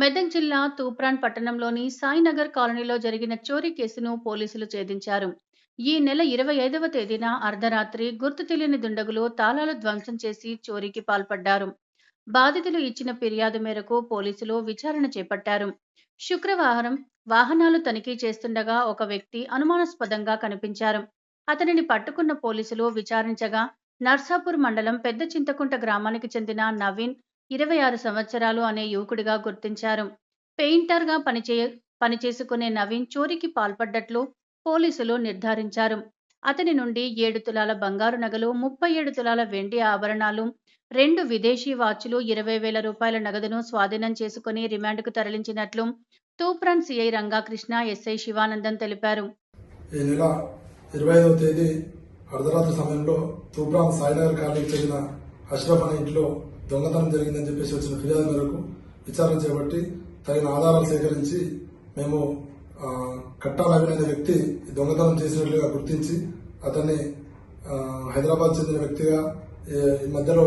మెదక్ జిల్లా తూప్రాన్ పట్టణంలోని సాయినగర్ కాలనీలో జరిగిన చోరీ కేసును పోలీసులు ఛేదించారు. ఈ నెల ఇరవై ఐదవ తేదీన అర్ధరాత్రి గుర్తు తెలియని దుండగులు తాళాలు ధ్వంసం చేసి చోరీకి పాల్పడ్డారు. బాధితులు ఇచ్చిన ఫిర్యాదు మేరకు పోలీసులు విచారణ చేపట్టారు. శుక్రవారం వాహనాలు తనిఖీ చేస్తుండగా ఒక వ్యక్తి అనుమానాస్పదంగా కనిపించారు. అతనిని పట్టుకున్న పోలీసులు విచారించగా నర్సాపూర్ మండలం పెద్ద చింతకుంట గ్రామానికి చెందిన నవీన్ ఇరవై ఆరు సంవత్సరాలు అనే యువకుడిగా గుర్తించారు. పెయింటర్గా పనిచేయ పనిచేసుకునే నవీన్ చోరీకి పాల్పడ్డట్లు పోలీసులు నిర్ధారించారు. అతని నుండి ఏడు తులాల బంగారు నగలు ముప్పై ఏడు తులాల వెండి ఆభరణాలు రెండు విదేశీ వాచ్లు ఇరవై వేల రూపాయల నగదును స్వాధీనం చేసుకుని రిమాండ్కు తరలించినట్లు తూప్రాన్ సిఐ రంగాకృష్ణ ఎస్ఐ శివానందం తెలిపారు. ఈ నెల ఇరవై ఐదవ తేదీ అర్ధరాత్రి సమయంలో తూప్రాన్ సాయినగర్ కాలనీకి చెందిన అష్రఫ్ అనే ఇంట్లో దొంగతనం జరిగిందని చెప్పేసి వచ్చిన ఫిర్యాదు మేరకు విచారణ చేపట్టి తగిన ఆధారాలు సేకరించి మేము ఆ, అనే వ్యక్తి దొంగతనం చేసినట్లుగా గుర్తించి అతన్ని హైదరాబాద్ చెందిన వ్యక్తిగా ఈ- మధ్యలో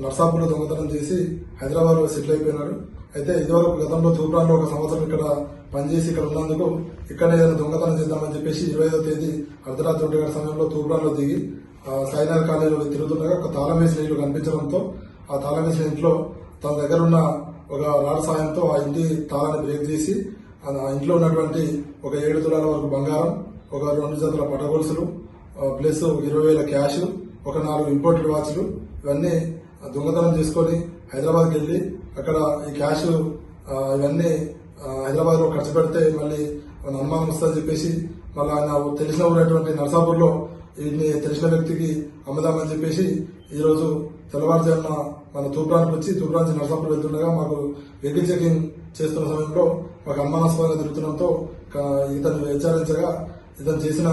నర్సాపూర్లో దొంగతనం చేసి హైదరాబాద్లో సెటిల్ అయిపోయినాడు. అయితే ఇదివరకు గతంలో తూప్రాన్లో ఒక సంవత్సరం ఇక్కడ పనిచేసి ఇక్కడ ఉన్నందుకు ఇక్కడ ఏదైనా దొంగతనం చేద్దామని చెప్పేసి ఇరవై ఐదో తేదీ అర్ధరాత్రి ఒంటి గంట సమయంలో తూప్రాన్లో దిగి ఆ, సాయినగర్ కాలనీలో తిరుగుతుండగా ఒక తాళం వేసిన కనిపించడంతో ఆ తాళాన్ని వేసిన ఇంట్లో తన దగ్గర ఉన్న ఒక రాడ్ సాయంతో ఆ ఇంటి తాళాన్ని బ్రేక్ చేసి ఆ ఇంట్లో ఉన్నటువంటి ఒక ఏడు తులాల వరకు బంగారం ఒక రెండు జతల పటగొలుసులు ప్లస్ ఇరవై వేల క్యాష్ ఒక నాలుగు ఇంపోర్టెడ్ వాచ్లు ఇవన్నీ దొంగతనం చేసుకొని హైదరాబాద్కి వెళ్ళి అక్కడ ఈ క్యాష్ ఇవన్నీ హైదరాబాద్లో ఖర్చు పెడితే మళ్ళీ మన అనుమానం వస్తుందని చెప్పేసి మళ్ళీ ఆయన తెలిసిన ఊరైనటువంటి నర్సాపూర్లో వీటిని తెలిసిన వ్యక్తికి అమ్ముదామని చెప్పేసి ఈరోజు తెల్లవారుజామున మన తూప్రానికి వచ్చి తూప్రా నుంచి నర్సాపూర్ వెళ్తుండగా మాకు వెహికల్ చెకింగ్ చేస్తున్న సమయంలో మాకు అనుమానాస్పదంగా తిరుగుతుండటంతో ఇతను హెచ్చరించగా ఇతను చేసిన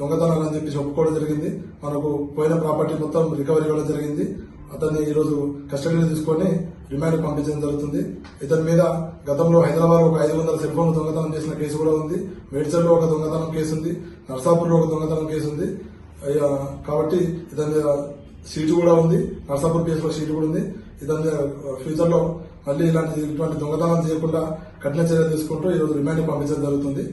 దొంగతనాలని చెప్పేసి ఒప్పుకోవడం జరిగింది. మనకు పోయిన ప్రాపర్టీ మొత్తం రికవరీ ఇవ్వడం జరిగింది. అతన్ని ఈరోజు కస్టడీలో తీసుకొని రిమాండ్ పంపించడం జరుగుతుంది. ఇతని మీద గతంలో హైదరాబాద్ ఒక ఐదు వందల సెల్ ఫోన్ దొంగతనం చేసిన కేసు కూడా ఉంది. మేడ్చల్లో ఒక దొంగతనం కేసు ఉంది. నర్సాపూర్లో ఒక దొంగతనం కేసు ఉంది. కాబట్టి ఇతని మీద సీటు కూడా ఉంది. నర్సాపూర్ కేసులో సీటు కూడా ఉంది. ఇతని మీద ఫ్యూచర్లో మళ్ళీ ఇలాంటి ఇటువంటి దొంగతనం చేయకుండా కఠిన చర్యలు తీసుకుంటూ ఈ రోజు రిమాండ్ పంపించడం జరుగుతుంది.